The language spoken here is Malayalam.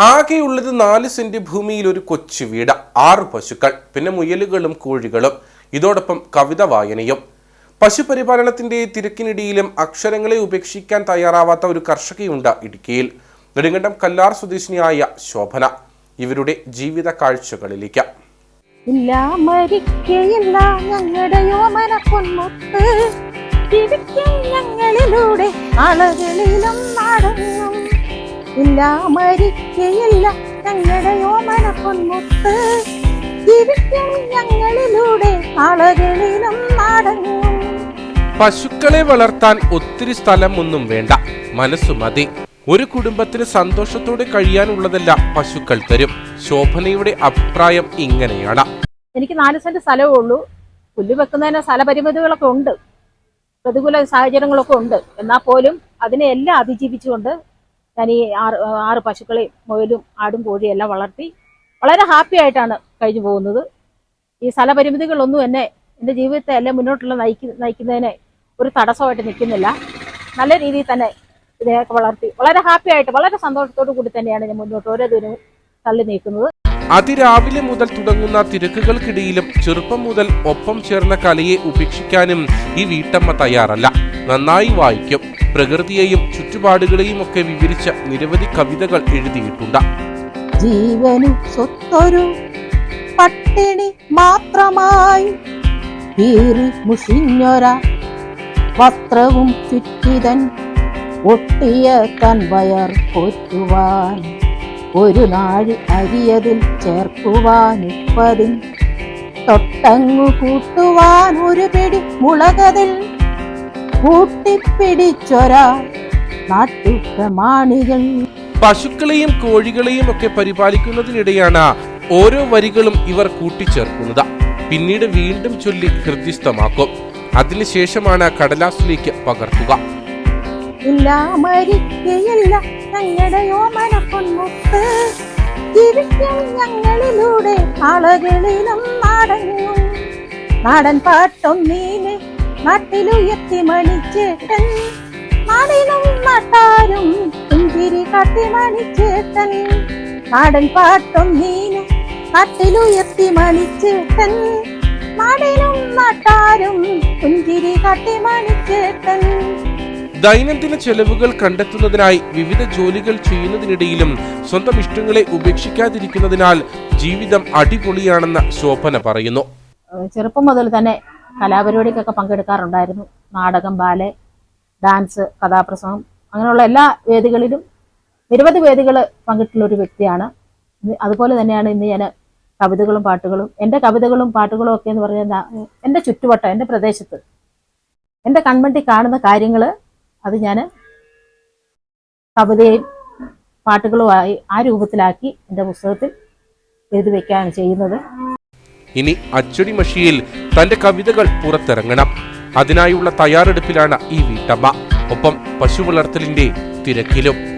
ആകെയുള്ളത് നാല് സെന്റ് ഭൂമിയിൽ ഒരു കൊച്ചു വീട് ആറ് പശുക്കൾ പിന്നെ മുയലുകളും കോഴികളും. ഇതോടൊപ്പം കവിത വായനയും. പശുപരിപാലനത്തിന്റെ തിരക്കിനിടയിലും അക്ഷരങ്ങളെ ഉപേക്ഷിക്കാൻ തയ്യാറാവാത്ത ഒരു കർഷകയുണ്ട് ഇടുക്കിയിൽ. നെടുങ്കണ്ടം കല്ലാർ സ്വദേശിനിയായ ശോഭന. ഇവരുടെ ജീവിത കാഴ്ചകളിലേക്ക്. ഞങ്ങളിലൂടെ അളകളിലും നടങ്ങും ഇല്ല മരിക്കയില്ല ഞങ്ങളുടെ യോമന ജീവിക്കും ഞങ്ങളിലൂടെ ആളുകളിലും നടങ്ങും പശുക്കളെ വളർത്താൻ ഒത്തിരി സ്ഥലം ഒന്നും വേണ്ട. മനസ്സു മതി. ഒരു കുടുംബത്തിന് സന്തോഷത്തോടെ കഴിയാനുള്ളതെല്ലാം പശുക്കൾ തരും. ശോഭനയുടെ അഭിപ്രായം ഇങ്ങനെയാണ്. എനിക്ക് നാല് സെന്റ് സ്ഥലമേ ഉള്ളൂ. പുല്ല് വെക്കുന്നതിന് സ്ഥലപരിമിതികളൊക്കെ ഉണ്ട്. പ്രതികൂല സാഹചര്യങ്ങളൊക്കെ ഉണ്ട്. എന്നാൽ പോലും അതിനെ എല്ലാം അതിജീവിച്ചുകൊണ്ട് ഈ ആറ് ആറ് പശുക്കളെയും മുയലും ആടും കോഴിയും എല്ലാം വളർത്തി വളരെ ഹാപ്പി ആയിട്ടാണ് കഴിഞ്ഞു പോകുന്നത്. ഈ സ്ഥലപരിമിതികളൊന്നും എന്നെ എന്റെ ജീവിതത്തെ എല്ലാം മുന്നോട്ടുള്ള നയിക്ക നയിക്കുന്നതിന് ഒരു തടസ്സമായിട്ട് നിൽക്കുന്നില്ല. നല്ല രീതിയിൽ തന്നെ ഇതിനെയൊക്കെ വളർത്തി വളരെ ഹാപ്പി ആയിട്ട് വളരെ സന്തോഷത്തോടു കൂടി തന്നെയാണ് ഞാൻ മുന്നോട്ട് ഓരോ ദിനവും തള്ളി നീക്കുന്നത്. അതിരാവിലെ മുതൽ തുടങ്ങുന്ന തിരക്കുകൾക്കിടയിലും ചെറുപ്പം മുതൽ ഒപ്പം ചേർന്ന കലയെ ഉപേക്ഷിക്കാനും ഈ വീട്ടമ്മ തയ്യാറല്ല. നന്നായി വായിക്കും. പ്രകൃതിയെയും ചുറ്റുപാടുകളെയും ഒക്കെ വിവരിച്ച നിരവധി കവിതകൾ എഴുതിയിട്ടുണ്ട്. ജീവനും സ്വത്തൊരു പട്ടിണി മാത്രമായി കീറി മുഷിഞ്ഞൊര വസ്ത്രവും ചുറ്റിതൻ ഒട്ടിയ തൻ വയർ പോറ്റുവാൻ. ഒരു നാഴി അരിയതിൽ ചേർക്കുവാൻ ഉപ്പതിൻ തൊട്ടങ്ങു കൂട്ടുവാൻ ഒരു പിടി മുളകതിൽ കൂട്ടിപ്പിടിച്ചൊരാ നാട്ടുപ്രമാണികൾ. പശുക്കളെയും കോഴികളെയും ഒക്കെ പരിപാലിക്കുന്നതിനിടെയാണ് ഓരോ വരികളും ഇവർ കൂട്ടിച്ചേർക്കുന്നത്. പിന്നീട് വീണ്ടും ചൊല്ലി ഹൃദ്യസ്ഥമാക്കും. അതിനുശേഷമാണ് കടലാസിലേക്ക് പകർത്തുക. ഇല്ല മരിക്കയില്ല ഞങ്ങളിലൂടെ ആളുകളിലും നാടങ്ങും നാടൻ പാട്ടൊന്നീന് നാട്ടിലുയർത്തി മണിച്ചേട്ടൻ നാടിനും നാട്ടാരും പുഞ്ചിരി കാട്ടി മണിച്ചേട്ടൻ നാടൻ പാട്ടൊന്നീന് നാട്ടിലുയർത്തി മണിച്ചേട്ടൻ നാടിനും നാട്ടാരും പുഞ്ചിരി കാട്ടി മണിച്ചേട്ടൻ ദൈനംദിന ചെലവുകൾ കണ്ടെത്തുന്നതിനായി വിവിധ ജോലികൾ ചെയ്യുന്നതിനിടയിലും സ്വന്തം ഇഷ്ടങ്ങളെ ഉപേക്ഷിക്കാതിരിക്കുന്നതിനാൽ ജീവിതം അടിപൊളിയാണെന്ന് ശോഭന പറയുന്നു. ചെറുപ്പം മുതൽ തന്നെ കലാപരിപാടിക്കൊക്കെ പങ്കെടുക്കാറുണ്ടായിരുന്നു. നാടകം ബാലെ ഡാൻസ് കഥാപ്രസംഗം അങ്ങനെയുള്ള എല്ലാ വേദികളിലും നിരവധി വേദികൾ പങ്കിട്ടുള്ള ഒരു വ്യക്തിയാണ്. അതുപോലെ തന്നെയാണ് ഇന്ന് ഞാൻ കവിതകളും പാട്ടുകളും എന്റെ കവിതകളും പാട്ടുകളും ഒക്കെ എന്ന് പറഞ്ഞാൽ എന്റെ ചുറ്റുവട്ടം എന്റെ പ്രദേശത്ത് എന്റെ കൺമണ്ടി കാണുന്ന കാര്യങ്ങൾ അത് ഞാൻ കവിതയും പാട്ടുകളുമായി ആ രൂപത്തിലാക്കി എന്റെ പുസ്തകത്തിൽ എഴുതി വയ്ക്കുകയാണ് ചെയ്യുന്നത്. ഇനി അച്ചടി മഷിയിൽ തന്റെ കവിതകൾ പുറത്തിറങ്ങണം. അതിനായുള്ള തയ്യാറെടുപ്പിലാണ് ഈ വീട്ടമ്മ. ഒപ്പം പശു വളർത്തലിന്റെ തിരക്കിലും.